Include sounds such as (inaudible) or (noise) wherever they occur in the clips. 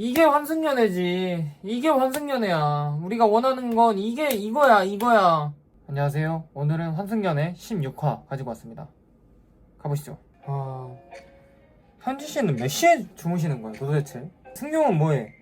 이게 환승연애지. 이게 환승연애야. 우리가 원하는 건 이게 이거야, 이거야. 안녕하세요. 오늘은 환승연애 16화 가지고 왔습니다. 가보시죠. 아, 현지 씨는 몇 시에 주무시는 거예요, 도대체? 승용은 뭐해?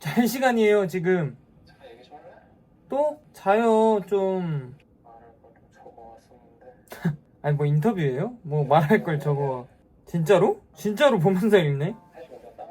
잘 시간이에요, 지금. 또? 자요, 좀. (laughs) 아니, 뭐 인터뷰예요? 뭐 말할 걸 적어. 진짜로? 진짜로 보면서 읽네?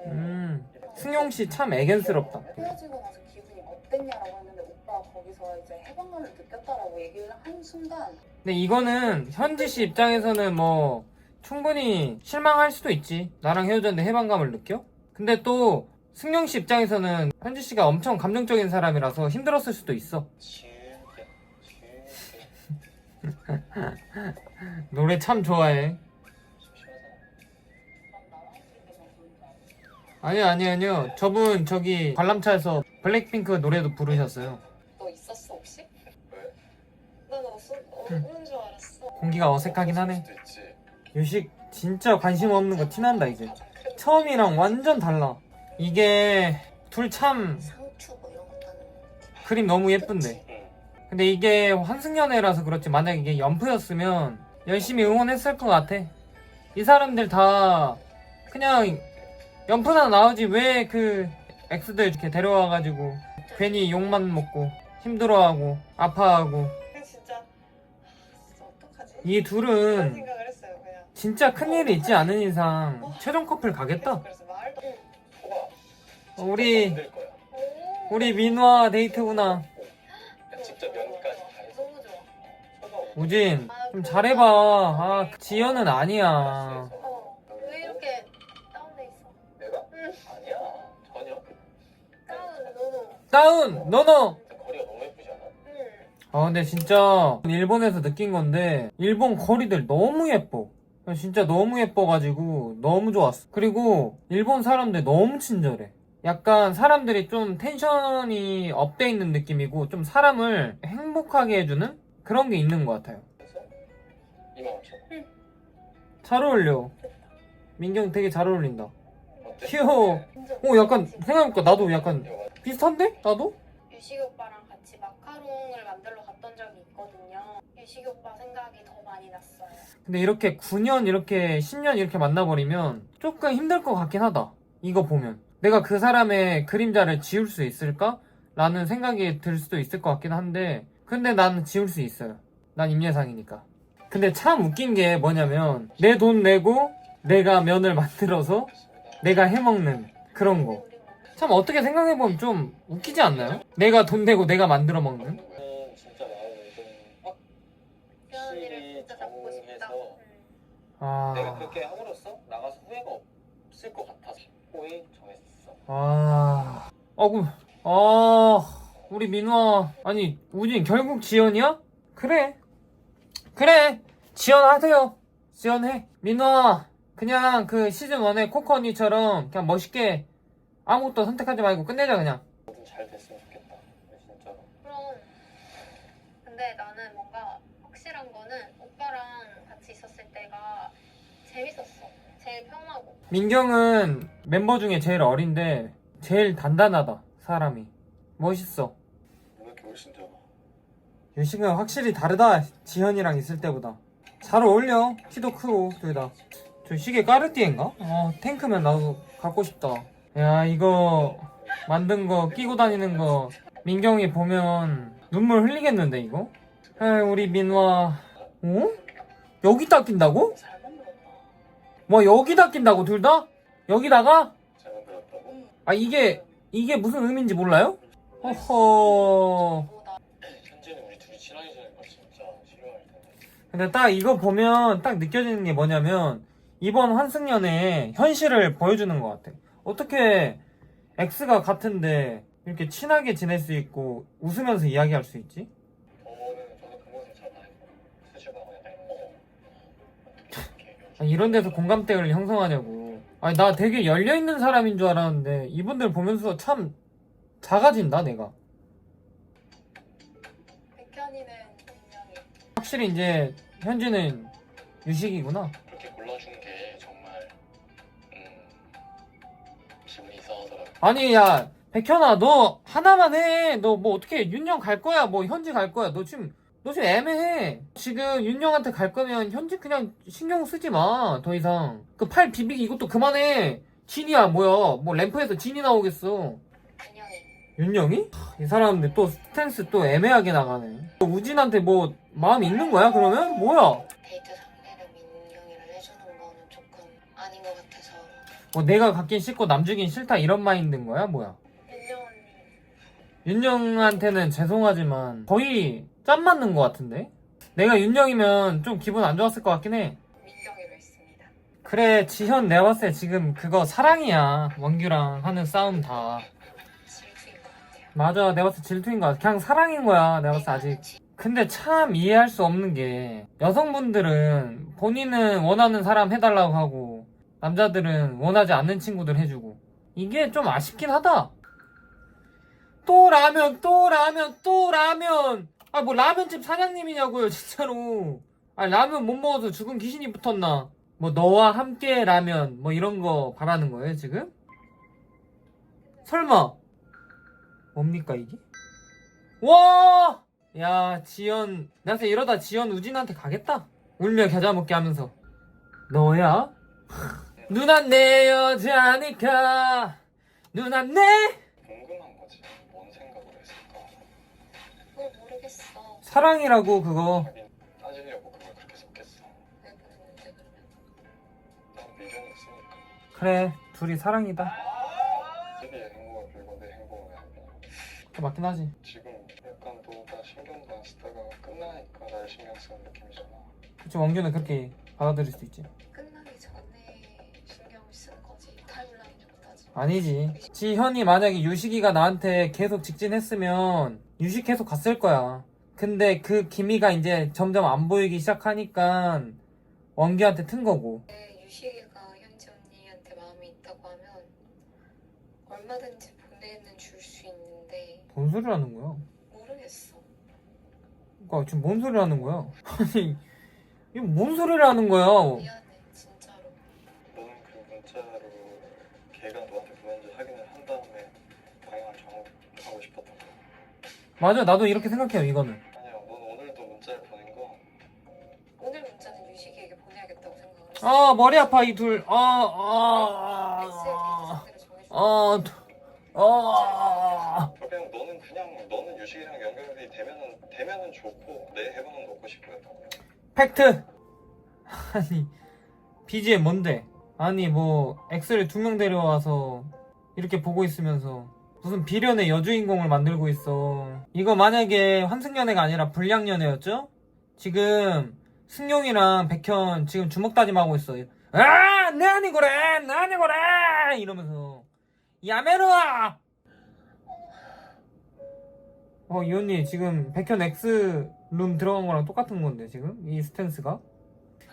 음. 승용 씨 참 애견스럽다. 헤어지고 나서 기분이 어땠냐라고 했는데 오빠가 거기서 이제 해방감을 느꼈다라고 얘기를 한 순간 근데 이거는 현지 씨 입장에서는 뭐 충분히 실망할 수도 있지. 나랑 헤어졌는데 해방감을 느껴? 근데 또 승용 씨 입장에서는 현지 씨가 엄청 감정적인 사람이라서 힘들었을 수도 있어. 지우개 지우개 (laughs) 노래 참 좋아해. 아니요, 아니요, 아니요. 저분 저기 관람차에서 블랙핑크 노래도 부르셨어요. 너 있었어 혹시? 왜? 난 없어 어, 응. 없는 줄 알았어 공기가 어색하긴 하네. 수도 있지 유식 진짜 관심 없는 거 티난다 이제. 처음이랑 완전 달라. 이게 둘 참 상추 뭐 이런 그림 너무 예쁜데. 응 근데 이게 환승연애라서 그렇지 만약 이게 연프였으면 열심히 응원했을 것 같아 이 사람들 다 그냥 연프나 나오지 왜 그 엑스들 이렇게 데려와가지고 괜히 욕만 먹고 힘들어하고 아파하고. 진짜 진짜 어떡하지? 이 둘은 생각을 했어요 그냥. 진짜 큰일이 있지 않은 이상 최종 커플 가겠다. 그래서 말도 어, 우리 만들 거야. 오. 우리 민화 데이트구나. 야, 직접 면까지 다 해서. 너무 좋아. 소가 오고 우진 좀 잘해봐. 아. 지연은 아니야 다운 너너 근데 거리가 너무 예쁘지 않아? 응. 아 근데 진짜 일본에서 느낀 건데 일본 거리들 너무 예뻐 진짜 너무 예뻐가지고 너무 좋았어 그리고 일본 사람들 너무 친절해 약간 사람들이 좀 텐션이 업돼 있는 느낌이고 좀 사람을 행복하게 해주는 그런 게 있는 것 같아요 그래서 2만 5천 잘 어울려 민경 되게 잘 어울린다 어때? 귀여워 어 약간 생각해보니까 나도 약간 이거? 비슷한데? 나도? 유식이 오빠랑 같이 마카롱을 만들러 갔던 적이 있거든요. 유식이 오빠 생각이 더 많이 났어요. 근데 이렇게 9년 이렇게 10년 이렇게 만나버리면 조금 힘들 것 같긴 하다. 이거 보면 내가 그 사람의 그림자를 지울 수 있을까? 라는 생각이 들 수도 있을 것 같긴 한데 근데 나는 지울 수 있어요. 난 임예상이니까. 근데 참 웃긴 게 뭐냐면 내 돈 내고 내가 면을 만들어서 내가 해먹는 그런 거. 참 어떻게 생각해보면 좀 웃기지 않나요? 내가 돈 내고 내가 만들어 먹는? 저는 진짜 마음을 좀 태연이를 확실히 진짜 잡고 싶다. 정해서 응. 아... 내가 그렇게 함으로써 나가서 후회가 없을 것 같아서 확고히 정했어 아, 어구, 아, 우리 민화, 아니, 우진, 결국 지연이야? 그래. 그래. 지연하세요. 지연해. 민화, 그냥 그 시즌 1의 코코 언니처럼 그냥 멋있게 아무것도 선택하지 말고 끝내자, 그냥. 뭐든 잘 됐으면 좋겠다 진짜로 그럼. 근데 나는 뭔가 확실한 거는 오빠랑 같이 있었을 때가 재밌었어. 제일 편하고. 민경은 멤버 중에 제일 어린데, 제일 단단하다, 사람이. 멋있어. 왜 이렇게 훨씬 더 유식은 확실히 다르다, 지현이랑 있을 때보다. 잘 어울려, 키도 크고, 둘 다. 저 시계 까르띠에인가? 어, 탱크면 나도 갖고 싶다. 야, 이거 만든 거 끼고 다니는 거 민경이 보면 눈물 흘리겠는데, 이거? 에 우리 민화. 어? 여기다 낀다고? 뭐, 여기다 낀다고, 둘 다? 여기다가? 아, 이게, 이게 무슨 의미인지 몰라요? 허허. 근데 딱 이거 보면 딱 느껴지는 게 뭐냐면 이번 환승연의 현실을 보여주는 것 같아. 어떻게 X가 같은데 이렇게 친하게 지낼 수 있고 웃으면서 이야기할 수 있지? 이런 데서 공감대를 형성하냐고. 아니 나 되게 열려 있는 사람인 줄 알았는데 이분들 보면서 참 작아진다 내가. 백현이는 분명히 확실히 이제 현지는 유식이구나. 아니 야 백현아 너 하나만 해 너 뭐 어떻게 윤영 갈 거야? 뭐 현지 갈 거야? 너 지금 너 지금 애매해. 지금 윤영한테 갈 거면 현지 그냥 신경 쓰지 마 더 이상. 그 팔 비비기 이것도 그만해. 진이야 뭐야. 뭐 램프에서 진이 나오겠어. 윤영이? 하, 이 사람들 또 스탠스 또 애매하게 나가네. 우진한테 뭐 마음 있는 거야 그러면? 뭐야 뭐 내가 갖긴 싫고 남 주긴 싫다 이런 마인드인 거야 뭐야 언니 윤영한테는 죄송하지만 거의 짠 맞는 것 같은데? 내가 윤영이면 좀 기분 안 좋았을 것 같긴 해. 했습니다 그래, 지현 내가 봤을 때 지금 그거 사랑이야. 원규랑 하는 싸움 다. 질투인 것 같아요 맞아, 내가 봤을 때 질투인 것 같아. 그냥 사랑인 거야, 내가 봤을 때 아직. 근데 참 이해할 수 없는 게 여성분들은 본인은 원하는 사람 해달라고 하고 남자들은 원하지 않는 친구들 해주고 이게 좀 아쉽긴 하다. 또 라면, 또 라면, 또 라면. 아, 뭐 라면집 사장님이냐고요, 진짜로. 아, 라면 못 먹어서 죽은 귀신이 붙었나. 뭐 너와 함께 라면, 뭐 이런 거 바라는 거예요, 지금? 설마. 뭡니까, 이게? 와! 야, 지연. 때 이러다 지연 우진한테 가겠다. 울며 겨자 먹게 하면서. 너야? 누나 내 여자니까. 누나 내! 궁금한 거지. 뭔 생각으로 했을까? 그걸 모르겠어 사랑이라고, 그거. 하긴 따지려고 그걸 그렇게. 왜 그러면 난 미련이 있으니까. 그래, 둘이 사랑이다. 자기의 행복을 빌고 내 행복을. 그거 맞긴 하지. 지금 약간 너가 신경도 안 쓰다가 끝나니까 날 신경 쓰는 느낌이잖아. 그치, 원규는 그렇게 받아들일 수 있지. 끝나기 전에 신경을 쓴 거지 타임라인을 못하지 아니지. 지현이 만약에 유식이가 나한테 계속 직진했으면 유식 계속 갔을 거야. 근데 그 기미가 이제 점점 안 보이기 시작하니까 원규한테 튼 거고. 근데 유식이가 현지 언니한테 마음이 있다고 하면 얼마든지 보내는 줄 수 있는데 뭔 소리를 하는 거야? 모르겠어 그러니까 지금 뭔 소리를 하는 거야? (laughs) 아니, 이거 뭔 소리를 하는 거야? 미안해 맞아, 나도 이렇게 생각해요, 이거는. 아니야, 넌 오늘도 문자를 보낸 거 오늘 문자는 유식이에게 보내야겠다고 생각을 했어 아, 머리 아파, 이 둘. 아, 아, 아, SL 데이트 상대를 정해줘 아, 아. 그냥 너는 그냥 너는 유식이랑 연결이 되면은 되면은 좋고 내 해방은 싶어했던 거야. 팩트! (laughs) 아니, BGM 뭔데? 아니, 뭐, 엑스를 두 명 데려와서 이렇게 보고 있으면서 무슨 비련의 여주인공을 만들고 있어. 이거 만약에 환승연애가 아니라 불량연애였죠? 지금 승용이랑 백현 지금 주먹 다짐하고 있어. 아! 내 아니고래! 내 아니고래! 이러면서. 야메로아! 어, 이 언니 지금 백현 X 룸 들어간 거랑 똑같은 건데, 지금? 이 스탠스가?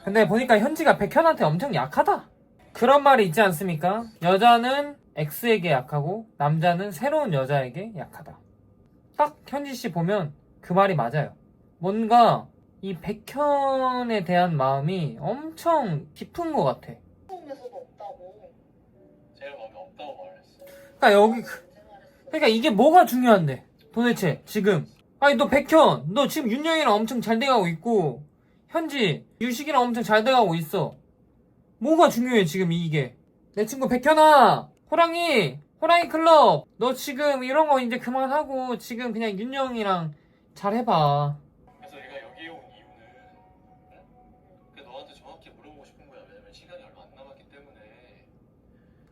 근데 보니까 현지가 백현한테 엄청 약하다. 그런 말이 있지 않습니까? 여자는 X에게 약하고, 남자는 새로운 여자에게 약하다. 딱 현지 씨 보면 그 말이 맞아요. 뭔가 이 백현에 대한 마음이 엄청 깊은 것 같아. 처음에서도 없다고 제일 마음에 없다고 말했어. 그러니까 여기, 그- 그러니까 이게 뭐가 중요한데? 도대체 지금 아니 너 백현 너 지금 윤영이랑 엄청 잘 돼가고 있고 현지 유식이랑 엄청 잘 돼가고 있어 뭐가 중요해 지금 이게 내 친구 백현아 호랑이 호랑이 클럽 너 지금 이런 거 이제 그만하고 지금 그냥 윤영이랑 잘 해봐 그래서 내가 여기에 온 이유는 응? 그 너한테 정확히 물어보고 싶은 거야. 왜냐면 시간이 얼마 안 남았기 때문에.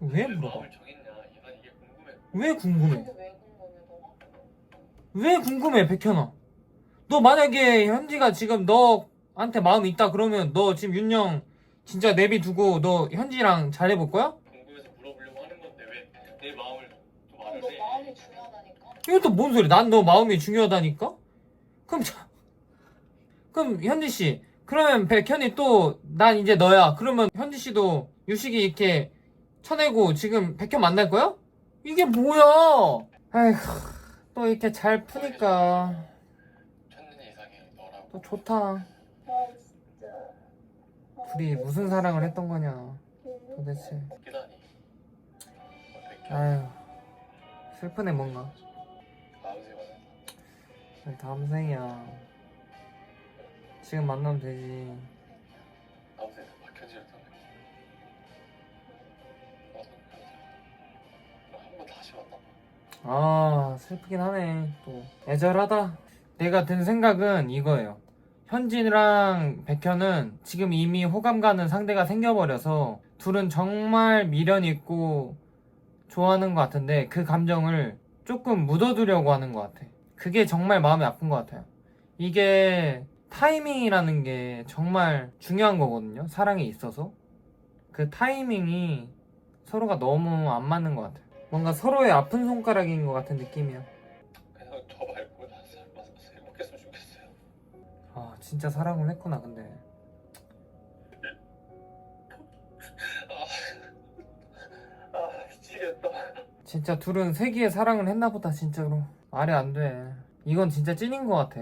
왜 내 물어봐 마음을 정했냐? 난 이게 궁금해. 왜 궁금해 근데 왜 궁금해 너가? 왜 궁금해 백현아 너 만약에 현지가 지금 너한테 마음이 있다 그러면 너 지금 윤영 진짜 내비 두고 너 현지랑 잘 해볼 거야? 이것도 뭔 소리? 난 너 마음이 중요하다니까? 그럼 자, 그럼 현지 씨, 그러면 백현이 또 난 이제 너야. 그러면 현지 씨도 유식이 이렇게 쳐내고 지금 백현 만날 거야? 이게 뭐야? 아이고, 또 이렇게 잘 푸니까 너라고. 또 좋다. 아 진짜 둘이 무슨 사랑을 했던 거냐, 도대체. 웃기다니. 어, 백현 아유 슬프네 뭔가 다음 생이야. 지금 만나면 되지. 아버지 박현지를 떠나 한번 다시 만나 아 슬프긴 하네 또. 애절하다. 내가 든 생각은 이거예요. 현진이랑 백현은 지금 이미 호감 가는 상대가 생겨버려서 둘은 정말 미련 있고 좋아하는 것 같은데 그 감정을 조금 묻어두려고 하는 것 같아 그게 정말 마음이 아픈 것 같아요 이게 타이밍이라는 게 정말 중요한 거거든요 사랑에 있어서 그 타이밍이 서로가 너무 안 맞는 것 같아요 뭔가 서로의 아픈 손가락인 것 같은 느낌이야. 그냥 저 말고 나 살면서 행복했으면 좋겠어요 아 진짜 사랑을 했구나 근데. 아, 아 미치겠다 진짜 둘은 세기의 사랑을 했나 보다 진짜로. 말이 안 돼. 이건 진짜 찐인 것 같아.